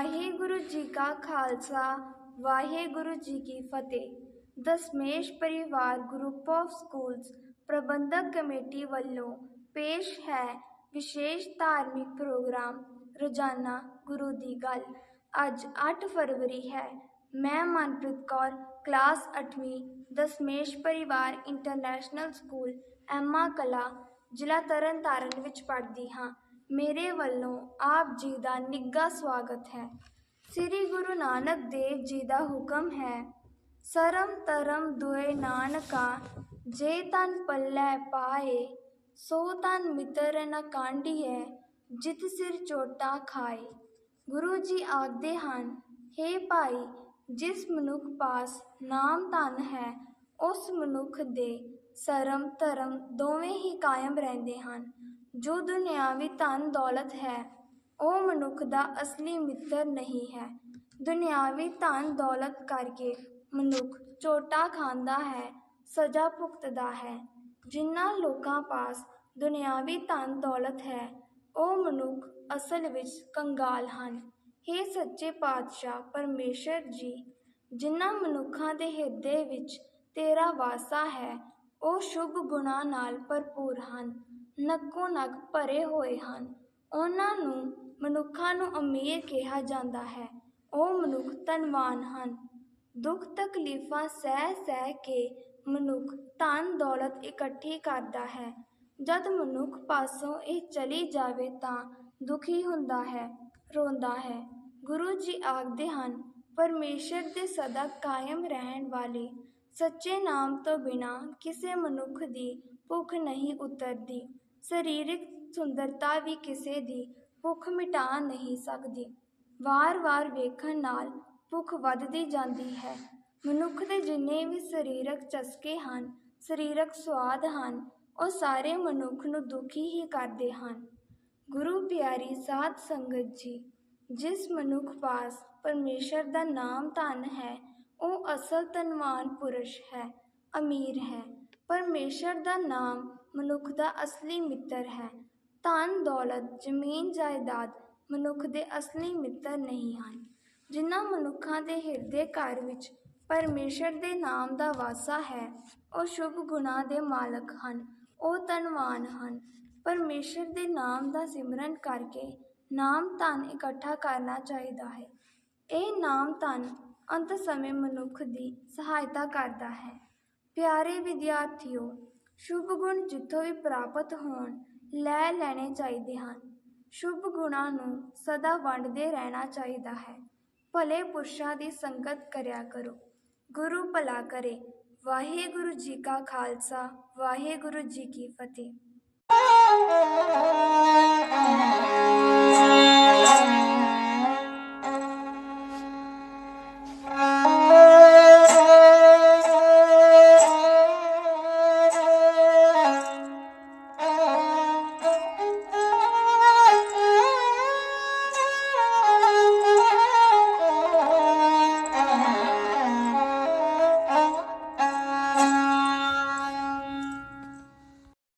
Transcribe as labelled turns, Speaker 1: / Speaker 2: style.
Speaker 1: ਵਾਹਿਗੁਰੂ ਜੀ ਕਾ ਖਾਲਸਾ, ਵਾਹਿਗੁਰੂ ਜੀ ਕੀ ਫਤਿਹ। Dasmesh Parivar group of schools Parbandhak committee ਵੱਲੋਂ ਪੇਸ਼ ਹੈ ਵਿਸ਼ੇਸ਼ ਧਾਰਮਿਕ ਪ੍ਰੋਗਰਾਮ, ਰੋਜ਼ਾਨਾ ਗੁਰੂ ਦੀ ਗੱਲ। ਅੱਜ 8 ਫਰਵਰੀ ਹੈ। ਮੈਂ ਮਨਪ੍ਰੀਤ ਕੌਰ, ਕਲਾਸ 8ਵੀਂ Dasmesh Parivar international school Emma ਕਲਾ, ਜ਼ਿਲ੍ਹਾ ਤਰਨਤਾਰਨ ਵਿੱਚ ਪੜ੍ਹਦੀ ਹਾਂ। ਮੇਰੇ ਵੱਲੋਂ ਆਪ ਜੀ ਦਾ ਨਿੱਘਾ ਸਵਾਗਤ ਹੈ। ਸ੍ਰੀ ਗੁਰੂ ਨਾਨਕ ਦੇਵ ਜੀ ਦਾ ਹੁਕਮ ਹੈ, ਸਰਮ ਧਰਮ ਦੁਇ ਨਾਨਕਾ, ਜੇ ਤਨ ਪੱਲੇ ਪਾਏ, ਸੋ ਤਨ ਮਿੱਤਰ ਨ ਕਾਂਢੀਐ, ਜਿਤ ਸਿਰ ਚੋਟਾ ਖਾਏ। ਗੁਰੂ ਜੀ ਆਖਦੇ ਹਨ, ਹੇ ਭਾਈ, ਜਿਸ ਮਨੁੱਖ ਪਾਸ ਨਾਮ ਧਨ ਹੈ, ਉਸ ਮਨੁੱਖ ਦੇ ਸਰਮ ਧਰਮ ਦੋਵੇਂ ਹੀ ਕਾਇਮ ਰਹਿੰਦੇ ਹਨ। ਜੋ ਦੁਨਿਆਵੀ ਧਨ ਦੌਲਤ ਹੈ, ਉਹ ਮਨੁੱਖ ਦਾ ਅਸਲੀ ਮਿੱਤਰ ਨਹੀਂ ਹੈ। ਦੁਨਿਆਵੀ ਧਨ ਦੌਲਤ ਕਰਕੇ ਮਨੁੱਖ ਚੋਟਾ ਖਾਂਦਾ ਹੈ, ਸਜ਼ਾ ਭੁਗਤਦਾ ਹੈ। ਜਿਨ੍ਹਾਂ ਲੋਕਾਂ ਪਾਸ ਦੁਨਿਆਵੀ ਧਨ ਦੌਲਤ ਹੈ, ਉਹ ਮਨੁੱਖ ਅਸਲ ਵਿੱਚ ਕੰਗਾਲ ਹਨ। हे ਸੱਚੇ ਪਾਤਸ਼ਾਹ ਪਰਮੇਸ਼ਰ ਜੀ ਜਿਨ੍ਹਾਂ ਮਨੁੱਖਾਂ ਦੇ ਹਿਰਦੇ ਵਿੱਚ ਤੇਰਾ ਵਾਸਾ ਹੈ ਉਹ ਸ਼ੁਭ ਗੁਣਾਂ ਨਾਲ ਭਰਪੂਰ ਹਨ, ਨੱਕੋ ਨੱਕ ਭਰੇ ਹੋਏ ਹਨ। ਉਹਨਾਂ ਨੂੰ ਮਨੁੱਖਾਂ ਨੂੰ ਅਮੀਰ ਕਿਹਾ ਜਾਂਦਾ ਹੈ। ਉਹ ਮਨੁੱਖ ਧਨਵਾਨ ਹਨ। ਦੁੱਖ ਤਕਲੀਫਾਂ ਸਹਿ ਸਹਿ ਕੇ ਮਨੁੱਖ ਧਨ ਦੌਲਤ ਇਕੱਠੀ ਕਰਦਾ ਹੈ। ਜਦ ਮਨੁੱਖ ਪਾਸੋਂ ਇਹ ਚਲੀ ਜਾਵੇ ਤਾਂ ਦੁਖੀ ਹੁੰਦਾ ਹੈ, ਰੋਂਦਾ ਹੈ। ਗੁਰੂ ਜੀ ਆਖਦੇ ਹਨ, ਪਰਮੇਸ਼ਰ ਦੇ ਸਦਾ ਕਾਇਮ ਰਹਿਣ ਵਾਲੇ ਸੱਚੇ ਨਾਮ ਤੋਂ ਬਿਨਾਂ ਕਿਸੇ ਮਨੁੱਖ ਦੀ ਭੁੱਖ ਨਹੀਂ ਉਤਰਦੀ। ਸਰੀਰਕ ਸੁੰਦਰਤਾ ਵੀ ਕਿਸੇ ਦੀ ਭੁੱਖ ਮਿਟਾ ਨਹੀਂ ਸਕਦੀ। ਵਾਰ-ਵਾਰ ਵੇਖਣ ਨਾਲ ਭੁੱਖ ਵੱਧਦੀ ਜਾਂਦੀ ਹੈ। ਮਨੁੱਖ ਦੇ ਜਿੰਨੇ ਵੀ ਸਰੀਰਕ ਚਸਕੇ ਹਨ, ਸਰੀਰਕ ਸਵਾਦ ਹਨ, ਉਹ ਸਾਰੇ ਮਨੁੱਖ ਨੂੰ ਦੁਖੀ ਹੀ ਕਰਦੇ ਹਨ। ਗੁਰੂ ਪਿਆਰੀ ਸਾਧ ਸੰਗਤ ਜੀ, ਜਿਸ ਮਨੁੱਖ ਪਾਸ ਪਰਮੇਸ਼ਰ ਦਾ ਨਾਮ ਧਨ ਹੈ ਉਹ ਅਸਲ ਧਨਵਾਨ ਪੁਰਸ਼ ਹੈ, ਅਮੀਰ ਹੈ, ਪਰਮੇਸ਼ਰ ਦਾ ਨਾਮ ਮਨੁੱਖ ਦਾ ਅਸਲੀ ਮਿੱਤਰ ਹੈ। ਧਨ, ਦੌਲਤ, ਜ਼ਮੀਨ, ਜਾਇਦਾਦ ਮਨੁੱਖ ਦੇ ਅਸਲੀ ਮਿੱਤਰ ਨਹੀਂ ਹਨ, ਜਿਨ੍ਹਾਂ ਮਨੁੱਖਾਂ ਦੇ ਹਿਰਦੇ ਘਰ ਵਿੱਚ ਪਰਮੇਸ਼ਰ ਦੇ ਨਾਮ ਦਾ ਵਾਸਾ ਹੈ, ਉਹ ਸ਼ੁਭ ਗੁਣਾਂ ਦੇ ਮਾਲਕ ਹਨ, ਉਹ ਧਨਵਾਨ ਹਨ। ਪਰਮੇਸ਼ਰ ਦੇ ਨਾਮ ਦਾ ਸਿਮਰਨ ਕਰਕੇ ਨਾਮ ਧਨ ਇਕੱਠਾ ਕਰਨਾ ਚਾਹੀਦਾ ਹੈ। ਇਹ ਨਾਮ ਧਨ ਅੰਤ ਸਮੇਂ ਮਨੁੱਖ ਦੀ ਸਹਾਇਤਾ ਕਰਦਾ ਹੈ। ਪਿਆਰੇ ਵਿਦਿਆਰਥੀਓ, ਸ਼ੁਭ ਗੁਣ ਜਿੱਥੋਂ ਵੀ ਪ੍ਰਾਪਤ ਹੋਣ, ਲੈ ਲੈਣੇ ਚਾਹੀਦੇ ਹਨ। ਸ਼ੁਭ ਗੁਣਾਂ ਨੂੰ ਸਦਾ ਵੰਡਦੇ ਰਹਿਣਾ ਚਾਹੀਦਾ ਹੈ। ਭਲੇ ਪੁਰਸ਼ਾਂ ਦੀ ਸੰਗਤ ਕਰਿਆ ਕਰੋ। ਗੁਰੂ ਭਲਾ ਕਰੇ। ਵਾਹਿਗੁਰੂ ਜੀ ਕਾ ਖਾਲਸਾ, ਵਾਹਿਗੁਰੂ ਜੀ ਕੀ ਫਤਿਹ।